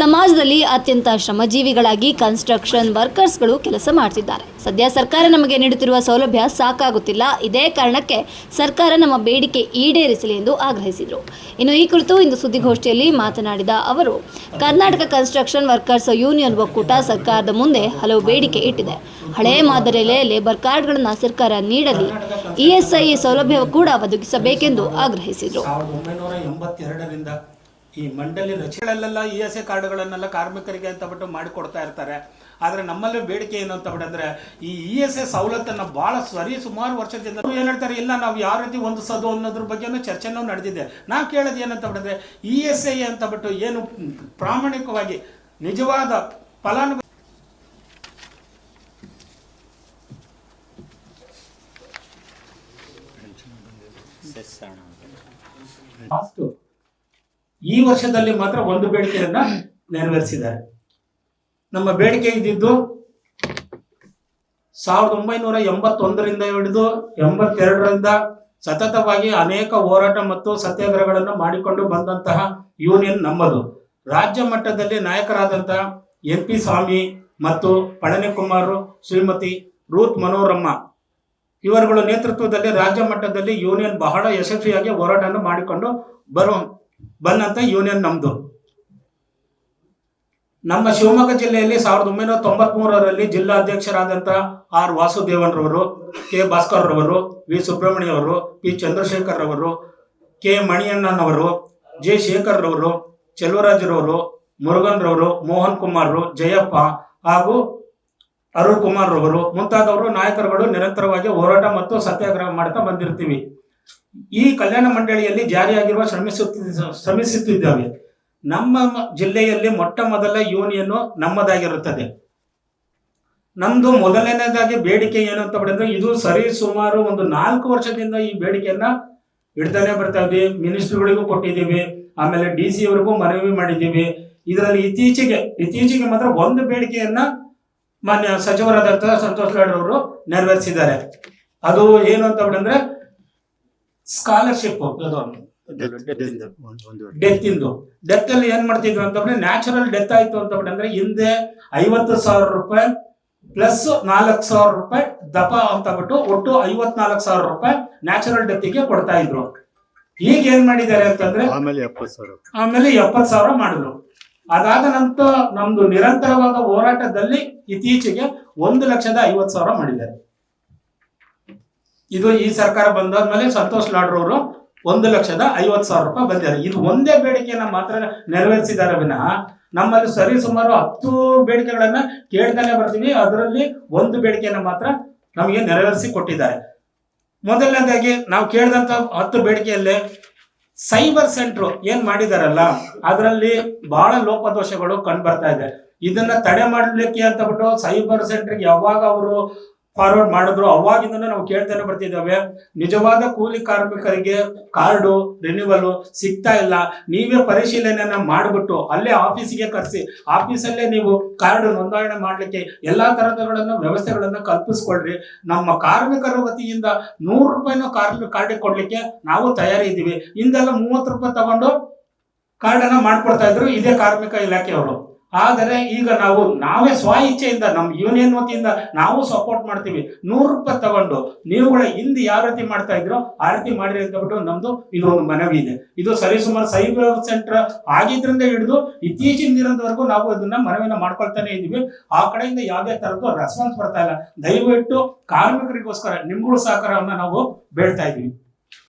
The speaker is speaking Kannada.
ಸಮಾಜದಲ್ಲಿ ಅತ್ಯಂತ ಶ್ರಮಜೀವಿಗಳಾಗಿ ಕನ್ಸ್ಟ್ರಕ್ಷನ್ ವರ್ಕರ್ಸ್ಗಳು ಕೆಲಸ ಮಾಡ್ತಿದ್ದಾರೆ. ಸದ್ಯ ಸರ್ಕಾರ ನಮಗೆ ನೀಡುತ್ತಿರುವ ಸೌಲಭ್ಯ ಸಾಕಾಗುತ್ತಿಲ್ಲ. ಇದೇ ಕಾರಣಕ್ಕೆ ಸರ್ಕಾರ ನಮ್ಮ ಬೇಡಿಕೆ ಈಡೇರಿಸಲಿ ಎಂದು ಆಗ್ರಹಿಸಿದರು. ಇನ್ನು ಈ ಕುರಿತು ಇಂದು ಸುದ್ದಿಗೋಷ್ಠಿಯಲ್ಲಿ ಮಾತನಾಡಿದ ಅವರು, ಕರ್ನಾಟಕ ಕನ್ಸ್ಟ್ರಕ್ಷನ್ ವರ್ಕರ್ಸ್ ಯೂನಿಯನ್ ಒಕ್ಕೂಟ ಸರ್ಕಾರದ ಮುಂದೆ ಹಲವು ಬೇಡಿಕೆ ಇಟ್ಟಿದೆ. ಹಳೆಯ ಮಾದರಿಯಲ್ಲೇ ಲೇಬರ್ ಕಾರ್ಡ್ಗಳನ್ನು ಸರ್ಕಾರ ನೀಡಲಿ ಇಎಸ್ಐ ಸೌಲಭ್ಯ ಕೂಡ ಒದಗಿಸಬೇಕೆಂದು ಆಗ್ರಹಿಸಿದರು. ಈ ಮಂಡಳಿ ರಚನೆಗಳಲ್ಲೆಲ್ಲ ಇ ಎಸ್ ಎ ಕಾರ್ಡ್ಗಳನ್ನೆಲ್ಲ ಕಾರ್ಮಿಕರಿಗೆ ಅಂತ ಬಿಟ್ಟು ಮಾಡಿಕೊಡ್ತಾ ಇರ್ತಾರೆ. ಆದರೆ ನಮ್ಮಲ್ಲಿ ಬೇಡಿಕೆ ಏನು ಅಂತ ಬಿಟ್ಟಂದ್ರೆ ಈ ಇ ಎಸ್ ಎ ಸವಲತ್ತನ್ನು ಭಾಳ ಸರಿ ಸುಮಾರು ವರ್ಷದಿಂದ ಏನು ಏನ್ ಹೇಳ್ತಾರೆ? ಇಲ್ಲ ನಾವು ಯಾವ ರೀತಿ ಹೊಂದಿಸೋದು ಅನ್ನೋದ್ರ ಬಗ್ಗೆನೂ ಚರ್ಚೆನೂ ನಡೆದಿದೆ. ನಾವು ಕೇಳೋದು ಏನಂತ ಬಿಟ್ಟಂದ್ರೆ ಇ ಎಸ್ ಐ ಅಂತ ಬಿಟ್ಟು ಏನು ಪ್ರಾಮಾಣಿಕವಾಗಿ ನಿಜವಾದ ಫಲಾನು ಲಾಸ್ಟ್ ಈ ವರ್ಷದಲ್ಲಿ ಮಾತ್ರ ಒಂದು ಬೇಡಿಕೆಯನ್ನ ನೆರವೇರಿಸಿದ್ದಾರೆ. ನಮ್ಮ ಬೇಡಿಕೆ ಇದ್ದಿದ್ದು ಸಾವಿರದ ಒಂಬೈನೂರ ಎಂಬತ್ತೊಂದರಿಂದ ಹಿಡಿದು ಎಂಬತ್ತೆರಡರಿಂದ ಸತತವಾಗಿ ಅನೇಕ ಹೋರಾಟ ಮತ್ತು ಸತ್ಯಾಗ್ರಹಗಳನ್ನು ಮಾಡಿಕೊಂಡು ಬಂದಂತಹ ಯೂನಿಯನ್ ನಮ್ಮದು. ರಾಜ್ಯ ಮಟ್ಟದಲ್ಲಿ ನಾಯಕರಾದಂತಹ ಎಂ ಪಿ ಸ್ವಾಮಿ ಮತ್ತು ಪಳನಿಕುಮಾರ್, ಶ್ರೀಮತಿ ರೂತ್ ಮನೋರಮ್ಮ ಇವರುಗಳ ನೇತೃತ್ವದಲ್ಲಿ ರಾಜ್ಯ ಮಟ್ಟದಲ್ಲಿ ಯೂನಿಯನ್ ಬಹಳ ಯಶಸ್ವಿಯಾಗಿ ಹೋರಾಟವನ್ನು ಮಾಡಿಕೊಂಡು ಬರೋ ಬಂದಂತ ಯೂನಿಯನ್ ನಮ್ದು. ನಮ್ಮ ಶಿವಮೊಗ್ಗ ಜಿಲ್ಲೆಯಲ್ಲಿ ಸಾವಿರದ ಒಂಬೈನೂರ ತೊಂಬತ್ ಮೂರರಲ್ಲಿ ಜಿಲ್ಲಾಧ್ಯಕ್ಷರಾದಂಥ ಆರ್ ವಾಸುದೇವನ್ರವರು, ಕೆ ಭಾಸ್ಕರ್ ರವರು ವಿ ಸುಬ್ರಹ್ಮಣ್ಯ ಅವರು ಪಿ ಚಂದ್ರಶೇಖರ್ ರವರು ಕೆ ಮಣಿಯಣ್ಣನವರು, ಜೆ ಶೇಖರ್ ರವರು ಚೆಲುವರಾಜರವರು ಮುರುಗನ್ ರವರು ಮೋಹನ್ ಕುಮಾರ್ ಜಯಪ್ಪ ಹಾಗೂ ಅರುಣ್ ಕುಮಾರ್ ರವರು ಮುಂತಾದವರು ನಾಯಕರುಗಳು ನಿರಂತರವಾಗಿ ಹೋರಾಟ ಮತ್ತು ಸತ್ಯಾಗ್ರಹ ಮಾಡ್ತಾ ಬಂದಿರ್ತೀವಿ. ಈ ಕಲ್ಯಾಣ ಮಂಡಳಿಯಲ್ಲಿ ಜಾರಿಯಾಗಿರುವ ಶ್ರಮಿಸುತ್ತ, ಶ್ರಮಿಸುತ್ತಿದ್ದಾವೆ. ನಮ್ಮ ಜಿಲ್ಲೆಯಲ್ಲಿ ಮೊಟ್ಟ ಮೊದಲ ಯೂನಿಯನ್ ನಮ್ಮದಾಗಿರುತ್ತದೆ. ನಮ್ದು ಮೊದಲನೇದಾಗಿ ಬೇಡಿಕೆ ಏನು ಅಂತ ಪಡೆದ್ರೆ ಇದು ಸರಿ ಸುಮಾರು ಒಂದು ನಾಲ್ಕು ವರ್ಷದಿಂದ ಈ ಬೇಡಿಕೆಯನ್ನ ಇಡ್ತಾನೆ ಬರ್ತಾ ಇದ್ವಿ ಮಿನಿಸ್ಟರ್ಗಳಿಗೂ ಕೊಟ್ಟಿದ್ದೀವಿ. ಆಮೇಲೆ ಡಿ ಸಿ ಅವರಿಗೂ ಮನವಿ ಮಾಡಿದ್ದೀವಿ. ಇದರಲ್ಲಿ ಇತ್ತೀಚೆಗೆ ಇತ್ತೀಚೆಗೆ ಮಾತ್ರ ಒಂದು ಬೇಡಿಕೆಯನ್ನ ಮಾನ್ಯ ಸಚಿವರಾದಂತಹ ಸಂತೋಷ್ ಲಾಡ್ ಅವರು ನೆರವೇರಿಸಿದ್ದಾರೆ. ಅದು ಏನು ಅಂತ ಬಿಡಂದ್ರೆ ಸ್ಕಾಲರ್ಶಿಪ್ ಡೆತ್ ಇಂದು. ಡೆತ್ ಅಲ್ಲಿ ಏನ್ ಮಾಡ್ತಿದ್ರು ಅಂತಂದ್ರೆ ನ್ಯಾಚುರಲ್ ಡೆತ್ ಆಯ್ತು ಅಂತ ಅಂದ್ರೆ ಹಿಂದೆ ಐವತ್ತು ಸಾವಿರ ರೂಪಾಯಿ ಪ್ಲಸ್ ನಾಲ್ಕು ಸಾವಿರ ರೂಪಾಯಿ ದಪ ಅಂತ ಬಿಟ್ಟು ಒಟ್ಟು ಐವತ್ನಾಲ್ಕು ಸಾವಿರ ರೂಪಾಯಿ ನ್ಯಾಚುರಲ್ ಡೆತ್ಗೆ ಕೊಡ್ತಾ ಇದ್ರು. ಈಗ ಏನ್ ಮಾಡಿದ್ದಾರೆ ಅಂತಂದ್ರೆ ಆಮೇಲೆ ಸಾವಿರ. ಆಮೇಲೆ ಎಪ್ಪತ್ ಸಾವಿರ ಮಾಡಿದ್ರು. ಅದಾದ ನಂತರ ನಮ್ದು ನಿರಂತರವಾದ ಹೋರಾಟದಲ್ಲಿ ಇತ್ತೀಚೆಗೆ ಒಂದು ಲಕ್ಷದ ಐವತ್ ಸಾವಿರ ಮಾಡಿದ್ದಾರೆ. ಇದು ಈ ಸರ್ಕಾರ ಬಂದಾದ್ಮೇಲೆ ಸಂತೋಷ್ ಲಾಡ್ರವರು ಒಂದು ಲಕ್ಷದ ಐವತ್ತು ಸಾವಿರ ರೂಪಾಯಿ ಬಂದಿದ್ದಾರೆ. ಇದು ಒಂದೇ ಬೇಡಿಕೆಯನ್ನ ಮಾತ್ರ ನೆರವೇರಿಸಿದ್ದಾರೆ ವಿನಃ ನಮ್ಮಲ್ಲಿ ಸರಿ ಸುಮಾರು ಹತ್ತು ಬೇಡಿಕೆಗಳನ್ನ ಕೇಳ್ತಾನೆ ಬರ್ತೀವಿ. ಅದರಲ್ಲಿ ಒಂದು ಬೇಡಿಕೆಯನ್ನ ಮಾತ್ರ ನಮಗೆ ನೆರವೇರಿಸಿ ಕೊಟ್ಟಿದ್ದಾರೆ. ಮೊದಲನೇದಾಗಿ ನಾವು ಕೇಳಿದಂತ ಹತ್ತು ಬೇಡಿಕೆಯಲ್ಲೇ ಸೈಬರ್ ಸೆಂಟ್ರು ಏನ್ ಮಾಡಿದಾರಲ್ಲ, ಅದರಲ್ಲಿ ಬಹಳ ಲೋಪದೋಷಗಳು ಕಂಡು ಬರ್ತಾ ಇದೆ. ಇದನ್ನ ತಡೆ ಮಾಡಲಿಕ್ಕೆ ಅಂತ ಬಿಟ್ಟು ಸೈಬರ್ ಸೆಂಟರ್ಗೆ ಯಾವಾಗ ಅವರು ಫಾರ್ವರ್ಡ್ ಮಾಡಿದ್ರು. ಅವಾಗಿಂದ ನಾವು ಕೇಳ್ತಾನೆ ಬರ್ತಿದ್ದಾವೆ. ನಿಜವಾದ ಕೂಲಿ ಕಾರ್ಮಿಕರಿಗೆ ಕಾರ್ಡು ರಿನ್ಯೂವಲ್ ಸಿಗ್ತಾ ಇಲ್ಲ. ನೀವೇ ಪರಿಶೀಲನೆಯನ್ನ ಮಾಡಿಬಿಟ್ಟು ಅಲ್ಲೇ ಆಫೀಸಿಗೆ ಕರೆಸಿ. ಆಫೀಸಲ್ಲೇ ನೀವು ಕಾರ್ಡ್ ನೋಂದಾಯಣ ಮಾಡ್ಲಿಕ್ಕೆ ಎಲ್ಲಾ ತರಹದಗಳನ್ನು ವ್ಯವಸ್ಥೆಗಳನ್ನ ಕಲ್ಪಿಸ್ಕೊಳ್ರಿ. ನಮ್ಮ ಕಾರ್ಮಿಕರ ವತಿಯಿಂದ ನೂರು ರೂಪಾಯಿನ ಕಾರ್ಡ್ ಕಾರ್ಡ್ ಕೊಡ್ಲಿಕ್ಕೆ ನಾವು ತಯಾರಿ ಇದ್ದೀವಿ. ಹಿಂದೆಲ್ಲ ಮೂವತ್ತು ರೂಪಾಯಿ ತಗೊಂಡು ಕಾರ್ಡ್ ಅನ್ನ ಮಾಡ್ಕೊಡ್ತಾ ಇದ್ರು. ಇದೇ ಕಾರ್ಮಿಕ ಇಲಾಖೆಯವರು. ಆದರೆ ಈಗ ನಾವು ನಾವೇ ಸ್ವ ಇಚ್ಛೆಯಿಂದ ನಮ್ಮ ಯೂನಿಯನ್ ವತಿಯಿಂದ ನಾವು ಸಪೋರ್ಟ್ ಮಾಡ್ತೀವಿ. ನೂರು ರೂಪಾಯಿ ತಗೊಂಡು ನೀವುಗಳ ಹಿಂದೆ ಯಾವ ರೀತಿ ಮಾಡ್ತಾ ಇದ್ರೋ ಆ ರೀತಿ ಮಾಡಿರಿ ಅಂತ ಬಿಟ್ಟು ನಮ್ದು ಇದು ಒಂದು ಮನವಿ ಇದೆ. ಇದು ಸರಿಸುಮಾರು ಸೈಬರ್ ಸೆಂಟರ್ ಆಗಿದ್ರಿಂದ ಹಿಡಿದು ಇತ್ತೀಚಿನ ದಿನದವರೆಗೂ ನಾವು ಇದನ್ನ ಮನವಿನ ಮಾಡ್ಕೊಳ್ತಾನೆ ಇದೀವಿ ಆ ಕಡೆಯಿಂದ ಯಾವುದೇ ತರದ್ದು ರೆಸ್ಪಾನ್ಸ್ ಬರ್ತಾ ಇಲ್ಲ. ದಯವಿಟ್ಟು ಕಾರ್ಮಿಕರಿಗೋಸ್ಕರ ನಿಮ್ಗಳ ಸಹಕಾರವನ್ನ ನಾವು ಬೇಳ್ತಾ ಇದೀವಿ